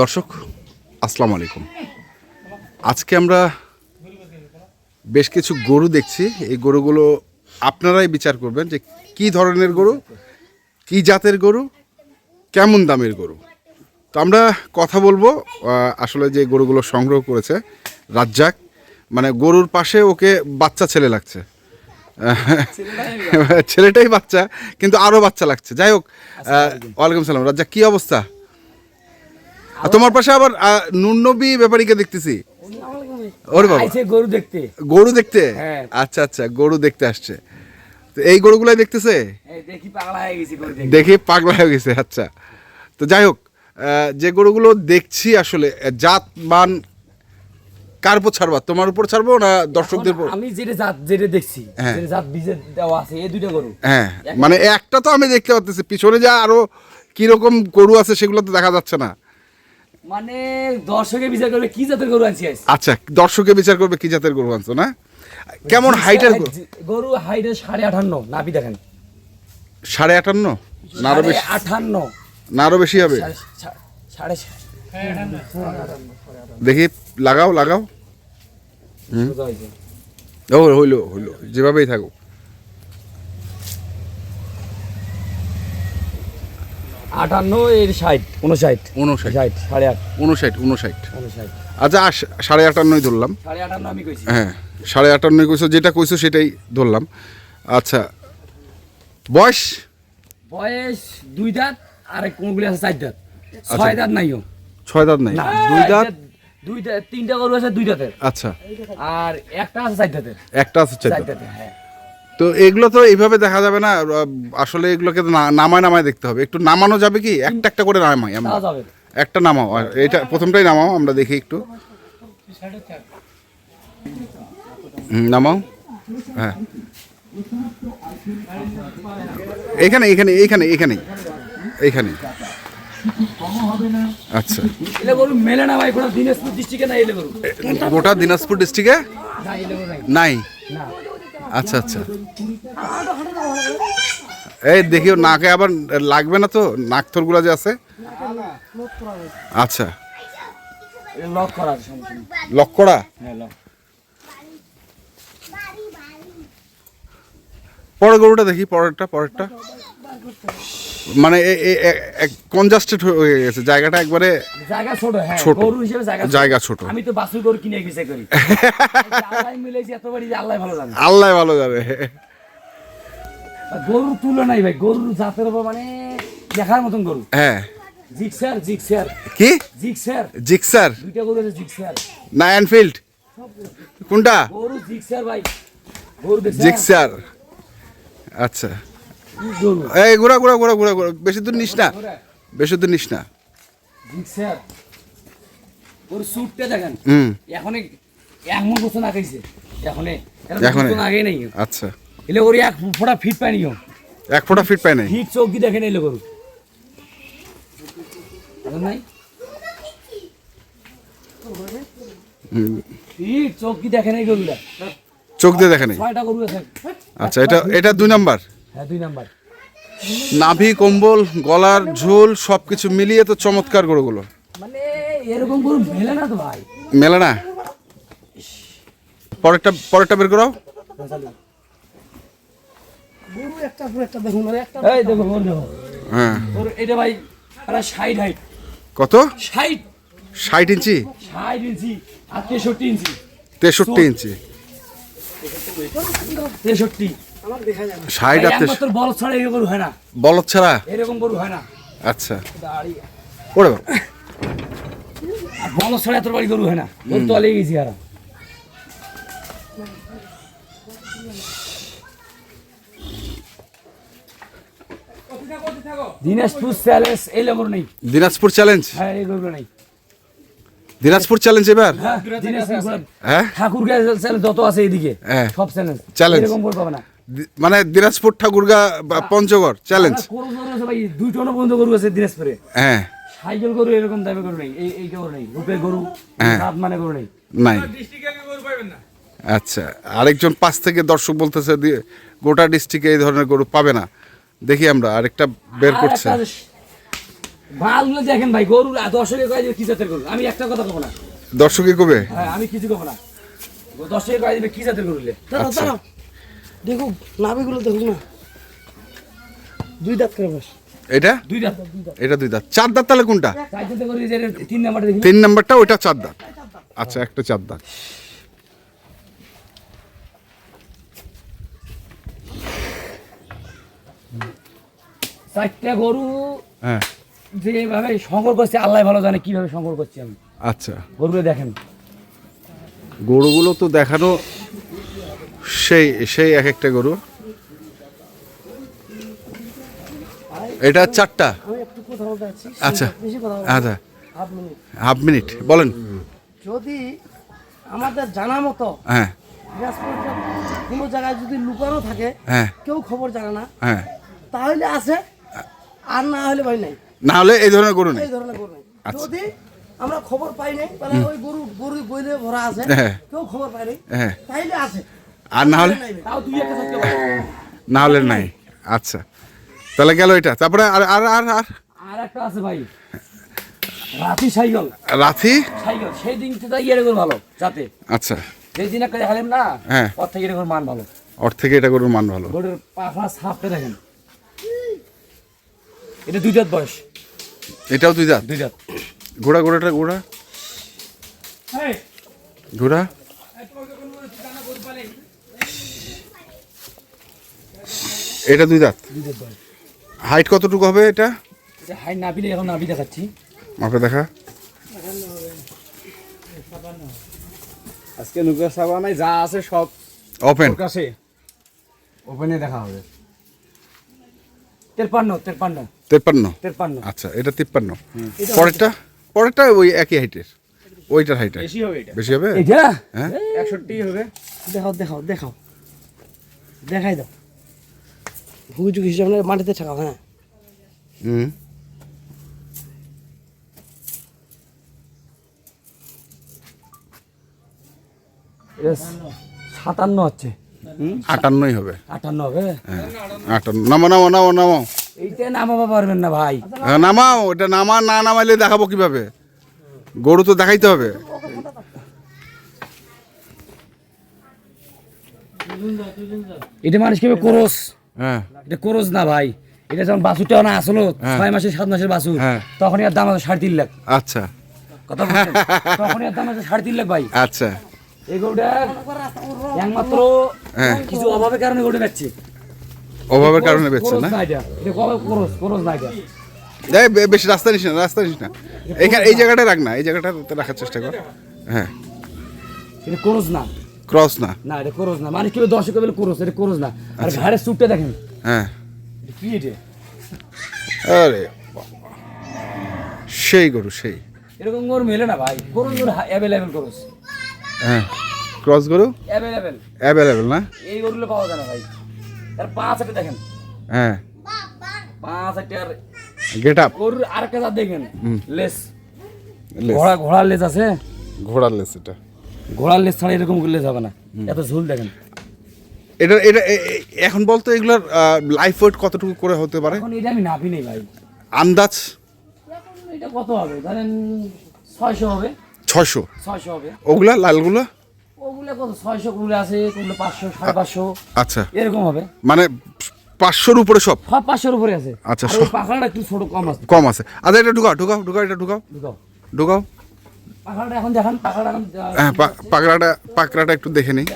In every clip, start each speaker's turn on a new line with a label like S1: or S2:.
S1: দর্শক, আসসালামু আলাইকুম। আজকে আমরা বেশ কিছু গরু দেখছি। এই গরুগুলো আপনারাই বিচার করবেন যে কি ধরনের গরু, কি জাতের গরু, কেমন দামের গরু। তো আমরা কথা বলব আসলে যে গরুগুলো সংগ্রহ করেছে রাজ্জাক। মানে গরুর পাশে ওকে বাচ্চা ছেলে লাগছে। ছেলেটাই বাচ্চা। কিন্তু আরও বাচ্চা লাগছে। যাই হোক ওয়ালাইকুম সালাম। রাজ্জাক কি অবস্থা? তোমার পাশে আবার আহ, নুননবী ব্যাপারীকে দেখতেছি। ওরে বাবা।
S2: আইছে গরু দেখতে।
S1: গরু দেখতে?
S2: হ্যাঁ।
S1: আচ্ছা আচ্ছা গরু দেখতে আসছে। তো এই গরুগুলাই দেখতেছে?
S2: এই দেখি পাগলা হয়ে গেছি গরু দেখতে।
S1: দেখে পাগলা হয়ে গেছে আচ্ছা। তো যাই হোক আহ, যে গরুগুলো দেখছি আসলে জাত মান কার উপর ছাড়বা? তোমার উপর ছাড়বো না দর্শকদের উপর?
S2: আমি যেটা জাত যেটা দেখছি
S1: হ্যাঁ।
S2: যেটা জাত বীজের দেওয়া আছে এই দুইটা গরু।
S1: হ্যাঁ মানে একটা তো আমি দেখতে পাচ্ছি পিছনে যা আরও কীরকম গরু আছে সেগুলো তো দেখা যাচ্ছে না।
S2: মানে দর্শকে বিচার করলে কি জাতের গরু আনছি
S1: আচ্ছা দর্শকে বিচার করবে কি জাতের গরু আনছো না? কেমন হাইটের গরু?
S2: গরু হাইটে সাড়ে আঠান্ন নাভি দেখেন।
S1: সাড়ে আটান্ন? না
S2: আরও
S1: বেশি।
S2: আঠান্ন
S1: না আরও বেশি হবে?
S2: সাড়ে
S1: দেখি লাগাও লাগাও। ও হইল হইল যেভাবেই থাকুক।
S2: আটান্ন এর ষাট উনষাট
S1: উনষাট
S2: ষাট সাড়ে আট।
S1: উনষাট উনষাট আচ্ছা সাড়ে আটান্নই ধরলাম।
S2: সাড়ে আটান্ন আমি কইছি।
S1: হ্যাঁ সাড়ে আটান্নই কইছো যেটা কইছো সেটাই ধরলাম। আচ্ছা বয়স?
S2: বয়স দুই দাঁত আর কোনগুলি আছে চার দাঁত। ছয় দাঁত নাইও।
S1: ছয় দাঁত নাই? দুই দাঁত?
S2: দুই তিনটা গরু আছে দুই দাঁতের।
S1: আচ্ছা।
S2: আর একটা আছে চার দাঁতের।
S1: একটা আছে চার
S2: দাঁতের। হ্যাঁ।
S1: তো এগুলো তো এইভাবে দেখা যাবে না আসলে এগুলোকে না- নামায় নামায় দেখতে হবে। একটু নামানো যাবে কি? একটা একটা করে নামাই আমরা। একটা নামাও আর এটা প্রথমটাই নামাও আমরা দেখি একটু। নামাও। হ্যাঁ। এখানে এখানে এইখানে এখানে এইখানে আচ্ছা।
S2: মেলে না ভাই কোনো দিনাজপুর ডিস্ট্রিক্টে না এলে
S1: গোটা দিনাজপুর ডিস্ট্রিক্টে
S2: নাই?
S1: নাই আচ্ছা আচ্ছা। এই দেখিও নাকে আবার লাগবে না তো? নাক থরগুলা যে আছে? আচ্ছা।
S2: করা
S1: লক করা?
S2: হ্যাঁ
S1: পরের গরুটা দেখি পরেরটা পরেরটা। মানে কনজাস্টেড হয়ে গেছে। জায়গাটা একবারে
S2: জায়গা ছোট হ্যাঁ
S1: ছোট।
S2: গরু হিসেবে জায়গা
S1: জায়গা ছোট।
S2: আমি তো বাসুর গরু কিনে গেছে করি। আল্লাহ মিলেছি এত বাড়ি যে আল্লাহ ভালো জানে।
S1: আল্লাহ ভালো যাবে
S2: গরুর তুলনাই ভাই গরুর জাতের উপর মানে দেখার মতন গরু।
S1: হ্যাঁ।
S2: Gixxer Gixxer.
S1: কি?
S2: জিক্সার।
S1: জিক্সার?
S2: দুইটা গরু আছে জিক্সার।
S1: না এনফিল্ড কোনটা?
S2: গরু জিক্সার ভাই। গরু
S1: জিক্সার। আচ্ছা।
S2: গরু
S1: এই ঘোরা ঘোরা ঘোরা ঘোরা ঘোরা। বেশি দূর নিস না। বেশি দূর নিস না।
S2: গরু স্যুটটা দেখেন। এখন এক মন বছর আগাইছে এখন আগে নাই।
S1: আচ্ছা।
S2: এলে ওর এক ফোটা ফিট পাইনিও
S1: এক ফোঁটা ফিট পাই নাই?
S2: ফিট চৌকি দেখে নিলে গরু নাই? ফিট চৌকি দেখে নাই গরুটা।
S1: চোখ দিয়ে দেখে নেই?
S2: ছয়টা গরু আছে।
S1: আচ্ছা এটা এটা দুই নাম্বার?
S2: হ্যাঁ দুই নাম্বার।
S1: নাভি কম্বল গলার ঝোল সব কিছু মিলিয়ে তো চমৎকার গরুগুলো।
S2: মানে এরকম গরু মেলে না তো ভাই।
S1: মেলে না? পরেরটা পরেরটা বের করাও।
S2: এই দেখো গরু দেখো।
S1: হ্যাঁ।
S2: এটা ভাই প্রায় ষাট হাইট
S1: কত?
S2: ষাট।
S1: ষাট ইঞ্চি?
S2: ষাট ইঞ্চি আর তেষট্টি ইঞ্চি।
S1: তেষট্টি ইঞ্চি।
S2: তেষট্টি।
S1: ষাট আর
S2: বল ছাড়া এই গরু হয় না।
S1: বলদ ছাড়া?
S2: এরকম গরু হয় না।
S1: আচ্ছা। ওরে বাবা।
S2: আর ছাড়া এত বাড়ি গরু হয় না। ওর তলে গেছি আর দিনাজপুর স্যালেস এই নেই।
S1: দিনাজপুর চ্যালেঞ্জ
S2: হ্যাঁ এই গরু নেই।
S1: দিনাজপুর চ্যালেঞ্জ এবার?
S2: হ্যাঁ দিনাজপুর
S1: হ্যাঁ।
S2: ঠাকুর চ্যালেঞ্জ যত আছে এদিকে।
S1: হ্যাঁ।
S2: সব চ্যালেঞ্জ
S1: চ্যালেঞ্জ
S2: এরকম গরু পাবে না।
S1: মানে দিনাজপুর ঠাকুরগা পঞ্চগড় চ্যালেঞ্জ
S2: ভাই দুই টন পর্যন্ত গরু আছে দিনাজপুরে।
S1: হ্যাঁ।
S2: সাইকেল গরু এরকম দামে গরু নেই এই এই গরু নেই গরু
S1: হ্যাঁ।
S2: সাত মানে গরু নেই।
S1: নাই। আচ্ছা আরেকজন পাশ থেকে দর্শক বলতেছে গোটা ডিস্ট্রিক্টে এই ধরনের গরু পাবে না। দেখি আমরা আরেকটা বের করছে।
S2: ভালগুলো দেখেন ভাই গরু কয়ে দিবে কি জাতের গরু। আমি একটা কথা কব না।
S1: দর্শকে কবে?
S2: হ্যাঁ আমি কিছু কব না। কয়ে দিবে কি জাতের গরু
S3: দেখুক নাভিগুলো দেখুক না। দুই দাঁত করে বস।
S1: এটা?
S2: দুই দাঁত
S1: এটা দুই দাঁত। চার দাঁত তাহলে কোনটা?
S2: তিন নাম্বারটা দেখি
S1: তিন নাম্বারটা ওইটা চার দাঁত। আচ্ছা একটা চার দাঁত।
S2: চারটা গরু
S1: হ্যাঁ।
S2: যেভাবে সংগ্রহ করছে আল্লাহ ভালো জানে কীভাবে সংগ্রহ করছি আমি।
S1: আচ্ছা।
S2: গরুগুলো দেখেন।
S1: গরুগুলো তো দেখানো সেই সেই এক একটা গরু। এটা চারটা? আচ্ছা আচ্ছা।
S3: হাফ মিনিট
S1: বলেন।
S3: যদি আমাদের জানা মতো
S1: হ্যাঁ।
S3: কোনো জায়গায় যদি লুকানো থাকে
S1: হ্যাঁ।
S3: কেউ খবর জানে না
S1: হ্যাঁ।
S3: তাহলে আছে আর না হলে ভাই নাই।
S1: না হলে এই ধরনের গরু নেই।
S3: এই ধরনের গরু নাই।
S1: আচ্ছা।
S3: যদি আমরা খবর পাই নাই তাহলে ওই গরু গরু বইলে ভরা আছে
S1: হ্যাঁ।
S3: কেউ খবর পাই নাই
S1: হ্যাঁ।
S3: তাইলে আছে।
S1: আর না হলে
S3: ভাই।
S2: দুই একটা থাকতে
S1: না হলে নাই। আচ্ছা। তাহলে গেল এটা। তারপরে আর আর আর আর
S2: আর একটা আছে ভাই। রাতি সাইকেল।
S1: রাথি
S2: সাইকেল। সেই দিন থেকে ইয়ে করে ভালো যাতে।
S1: আচ্ছা।
S2: সেই দিন একটা দেখালাম না
S1: হ্যাঁ।
S2: ওর থেকে এরকম মান ভালো।
S1: ওর থেকে এটা গরুর মান ভালো।
S2: গরুর পাখা সাপটা দেখেন। এটা দুই দাঁত বয়স।
S1: এটাও দুই দাঁত
S2: দুই দাঁত
S1: ঘোড়া ঘোড়াটা ঘোড়া? ঘোড়া? এটা দুই দাঁত? হাইট কতটুকু হবে এটা?
S2: এটা হাই নাবিলে এখন নাবি দেখাচ্ছি।
S1: মাপে দেখা।
S2: আজকে নুকা সাবা নাই যা আছে সব
S1: ওপেন
S2: কাছে। ওপেনে দেখা হবে। তেরপান্ন তেরপান্ন।
S1: তেপ্পান্ন
S2: তেরপান্ন।
S1: আচ্ছা এটা তিপ্পান্ন। পরেরটা? পরেরটা ওই একই হাইটের ওইটার হাইট
S2: বেশি হবে এটা।
S1: বেশি হবে?
S2: এটা
S1: হ্যাঁ?
S2: একষট্টি হবে।
S3: দেখাও দেখাও দেখাও। দেখাই দাও। হুজুক হিসাবে না, মাটিতে ঠেকাও হ্যাঁ।
S1: হুম।
S2: সাতান্ন হচ্ছে
S1: আটান্নই হবে।
S2: আটান্ন হবে?
S1: হ্যাঁ। আটান্ন। নামো নামো নামো নামো।
S2: এইটা নামাবো পারবেন না ভাই।
S1: হ্যাঁ, নামাও। এটা নামা না নামাইলে দেখাবো কীভাবে? গরু তো দেখাইতে হবে।
S2: এটা মানুষ কেবে কোরস? এটা কোরস না ভাই। এটা যখন বাছুরটা না আসলো
S1: হ্যাঁ।
S2: ছয় মাসের সাত মাসের বাছুর
S1: হ্যাঁ।
S2: তখন এর দাম আছে সাড়ে তিন লাখ।
S1: আচ্ছা।
S2: কথা তখন এর দাম আছে সাড়ে তিন লাখ ভাই।
S1: আচ্ছা।
S2: এই গরুটা একমাত্র
S1: হ্যাঁ।
S2: কিছু অভাবের কারণে গরুটা বেচছে।
S1: অভাবের কারণে বেচছে না?
S2: এটা। কোরস? কোরস না এটা।
S1: বেশি রাস্তা নিস না রাস্তা নিস না। এখানে এই জায়গাটা রাখ না এই জায়গাটা রাখার চেষ্টা কর। হ্যাঁ।
S2: এটা কোরস না।
S1: ক্রস না?
S2: না এটা কোরস না। মানুষ কেবে দর্শক বলে কোরস এটা কোরস না। আর ঘাড়ের সুটটা দেখেন।
S1: হ্যাঁ।
S2: কি এটা?
S1: আরে। সেই গরু সেই।
S2: এরকম গরু মেলে না ভাই। গরু গরু অ্যাভেলেবেল কোরস
S1: হ্যাঁ। ক্রস গরু?
S2: অ্যাভেলেবেল
S1: অ্যাভেলেবেল না?
S2: এই গরুগুলো পাওয়া যায় না ভাই। তার পাঁচ হাতে দেখেন।
S1: হ্যাঁ।
S2: পাঁচ হাজার
S1: গেট আপ
S2: গরুর আর একটা দেখেন। লেস।
S1: লেস।
S2: ঘোড়া ঘোড়ার লেস আছে।
S1: ঘোড়ার লেস এটা।
S2: ঘোড়ার লেস ছাড়া এরকম করলে যাবে না। এত ঝুল দেখেন।
S1: এটা এটা এখন বলতো এগুলোর লাইফ ওয়েট কতটুকু করে হতে পারে?
S2: এখন এটা আমি নাপি নেই ভাই।
S1: আন্দাজ?
S2: এটা কত হবে? ধরেন ছয়শো হবে।
S1: ছশো
S2: ছয়শো হবে।
S1: ওগুলা লালগুলো?
S2: ওগুলো কত? ছয়শো কুড়ি আছে কোনগুলো পাঁচশো সাড়ে পাঁচশো।
S1: আচ্ছা।
S2: এরকম হবে।
S1: মানে পাঁচশোর উপরে সব?
S2: সব পাঁচশোর উপরে আছে।
S1: আচ্ছা,
S2: পাখাটা একটু ছোট কম আছে।
S1: কম আছে। আচ্ছা এটা ঢুকাও ঢুকাও ঢুকাও এটা ঢুকাও।
S2: বুঝাও
S1: ঢুকাও।
S2: পাখাটা এখন দেখান এখন
S1: হ্যাঁ পাকড়াটা পাকড়াটা একটু দেখে নিই।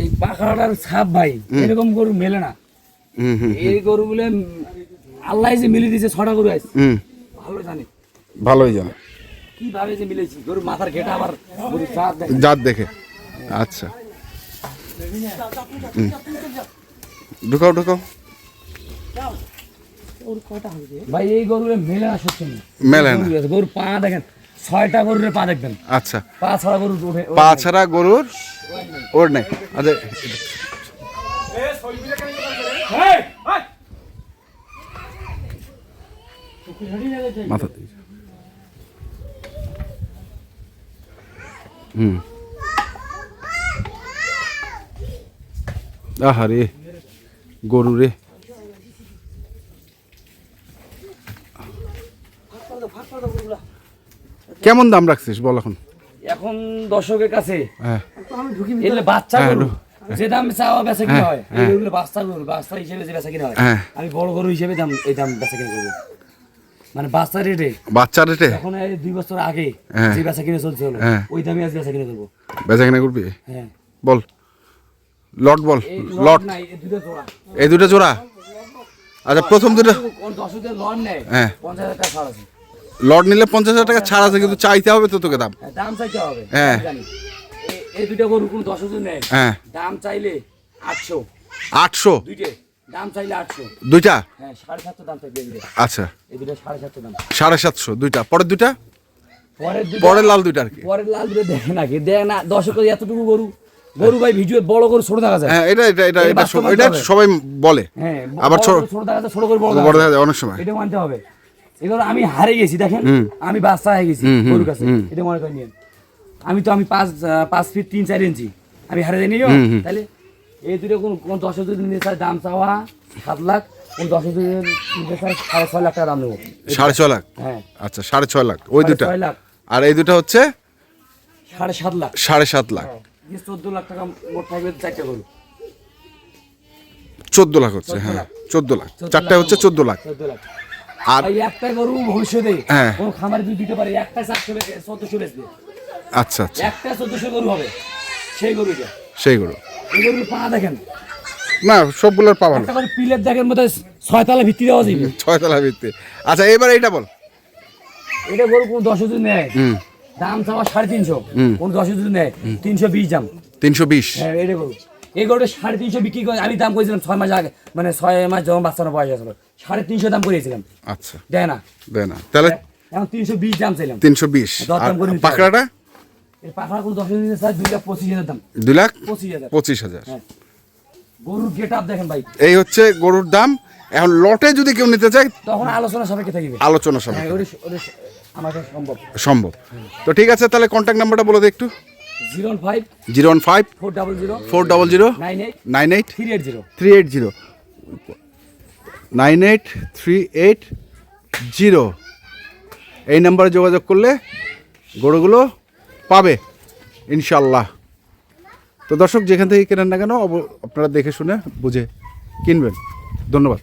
S2: এই পাখাটার ছাপ ভাই এরকম গরু মেলে না।
S1: হুম হুম
S2: এই গরুগুলো উম, আল্লাহ যে মিলে দিয়েছে ছটা গরু আছে।
S1: হুম।
S2: ভালো জানি।
S1: ভালোই জানে।
S2: কীভাবে যে মিলেছি? গরুর মাথার ঘেটা আবার চাঁদ দেখেন
S1: জাত দেখে। আচ্ছা। ঢুকাও ঢুকাও?
S2: ভাই এই গরুরে মেলে না সত্যি না
S1: মেলে না।
S2: আছে, গরুর পা দেখেন ছয়টা গরুর পা দেখবেন।
S1: আচ্ছা।
S2: পা ছাড়া গরু ওঠে
S1: পা ছাড়া গরুর ওর নেই। আচ্ছা। মাথা দিয়ে। হুম। আহারে গরু রে কেমন দাম রাখছিস? বল এখন।
S2: এখন দর্শকের কাছে।
S1: হ্যাঁ।
S2: বাচ্চা
S1: হ্যাঁ,
S2: গরু। যে দাম চাওয়া বেচা কিনা
S1: হ্যাঁ,
S2: হয়। এগুলো বাচ্চা গরু বাচ্চা হিসেবে যে বেচা কিনা হয়। আমি বড় গরু হিসেবে দাম এই দাম বেচা কিনা করব। মানে বাচ্চা রেটে।
S1: বাচ্চা রেটে?
S2: এখন এই দুই বছর আগে। যে বেচা কিনে চলছে হলো
S1: হ্যাঁ।
S2: ওই দামে আজ বেচা কিনে করব।
S1: বেচা কিনা করবি?
S2: হ্যাঁ।
S1: বল। লট বল লট
S2: নাই এই দুটো জোড়া।
S1: এই দুটো জোড়া? আচ্ছা প্রথম দুটো।
S2: দশ নেয়।
S1: হ্যাঁ।
S2: পঞ্চাশ হাজার টাকা ছাড় আছে।
S1: লট নিলে পঞ্চাশ হাজার টাকা ছাড় আছে কিন্তু চাইতে হবে তো তোকে দাম।
S2: হ্যাঁ, দাম চাইতে হবে।
S1: হ্যাঁ।
S2: এই- দুটো গরু কোন দশ হাজার নেয়?
S1: হ্যাঁ।
S2: দাম চাইলে আটশো।
S1: আটশো?
S2: দুইটে। দাম চাইলে আটশো।
S1: দুইটা?
S2: হ্যাঁ সাড়ে সাতশো দাম
S1: আচ্ছা।
S2: এই দুটো সাড়ে সাতশো দাম।
S1: সাড়ে সাতশো দুইটা। পরের দুইটা?
S2: পরের
S1: লাল দুইটা আর কি।
S2: পরের লাল দুটো দেখে নাকি দেখ না। দর্শক এতটুকু গরু। গরু ভাই ভিডিও বড় গরু ছোট দেখা যায়।
S1: হ্যাঁ এটা এটা এটা
S2: এটা।
S1: সবাই বলে।
S2: হ্যাঁ
S1: আবার ছোট
S2: ছোট দেখা যায় ছোট গরু বড় দেখা যায়
S1: অনেক সময়।
S2: এটা মানতে হবে। এগুলো আমি হারে গেছি দেখেন? আমি বাচ্চা হয়ে গেছি গরুর কাছে। এটা মনে করেন। আমি তো আমি পাঁচ পাঁচ ফিট তিন চার ইঞ্চি আমি হারে যাই নিও তাহলে এই দুটো কোন কোন দশ হাজার নিতে চায় দাম চাওয়া সাত লাখ কোন দশ হাজার নিতে চায় সাড়ে ছয় লাখ টাকা দাম নেব।
S1: সাড়ে ছয় লাখ?
S2: হ্যাঁ।
S1: আচ্ছা সাড়ে ছয় লাখ। ওই দুটা। আর এই দুটা হচ্ছে?
S2: সাড়ে সাত লাখ।
S1: সাড়ে সাত লাখ।
S2: যে চোদ্দ লাখ টাকা মোট থাকবে চারটে গরু।
S1: চোদ্দ লাখ হচ্ছে হ্যাঁ। চোদ্দ লাখ।
S2: 14
S1: চারটা হচ্ছে চোদ্দ লাখ।
S2: চোদ্দ লাখ।
S1: আর
S2: একটা গরু ভবিষ্যতে
S1: হ্যাঁ।
S2: কোন খামারে যদি দিতে পারে। একটা চারশো চোদ্দশো বেচবে।
S1: আচ্ছা আচ্ছা।
S2: একটা চোদ্দশো গরু হবে। সেই গরুটা।
S1: সেই গরু।
S2: এই গরুর পা দেখেন।
S1: না সবগুলোর পা ভালো।
S2: পিলের দেখেন বোধ ছয়তলা ভিত্তি দেওয়া যাবে
S1: ছয়তলা ভিত্তি। আচ্ছা এবার এইটা বল।
S2: এটা গরু কোন দশ হাজার নেয়। দাম চাওয়া সাড়ে তিনশো। কোন দশ হাজার নেয়। তিনশো বিশ দাম।
S1: তিনশো বিশ।
S2: হ্যাঁ এটা গরু। এই গরুটা সাড়ে তিনশো বিক্রি করে আমি দাম করেছিলাম ছয় মাস আগে মানে ছয় মাস যখন বাচ্চানো বয়স আসল সাড়ে তিনশো দাম করেছিলাম।
S1: আচ্ছা।
S2: দেয় না।
S1: দেয় না। তাহলে
S2: এখন তিনশো বিশ দাম চাইলাম।
S1: তিনশো বিশ। পাকড়াটা?
S2: এর পাখা কোন দশ স্যার দুই লাখ পঁচিশ হাজার দাম।
S1: দুই লাখ
S2: পঁচিশ হাজার।
S1: পঁচিশ হাজার।
S2: হ্যাঁ। গরুর গেট আপ দেখেন ভাই।
S1: এই হচ্ছে গরুর দাম। এখন লটে যদি কেউ নিতে চায়
S2: তখন আলোচনা সাপেক্ষে থাকবে।
S1: আলোচনা
S2: হ্যাঁ আমার কাছে সম্ভব।
S1: সম্ভব। তো ঠিক আছে তাহলে কন্ট্যাক্ট নাম্বারটা বলে দে একটু।
S2: Zero five
S1: zero five
S2: four double zero
S1: four double zero
S2: nine eight
S1: nine eight
S2: three eight zero
S1: three eight zero nine eight three eight zero এই নাম্বারে যোগাযোগ করলে গরুগুলো পাবে ইনশাল্লাহ তো দর্শক যেখান থেকে কেনেন না কেন আপনারা দেখে শুনে বুঝে কিনবেন। ধন্যবাদ।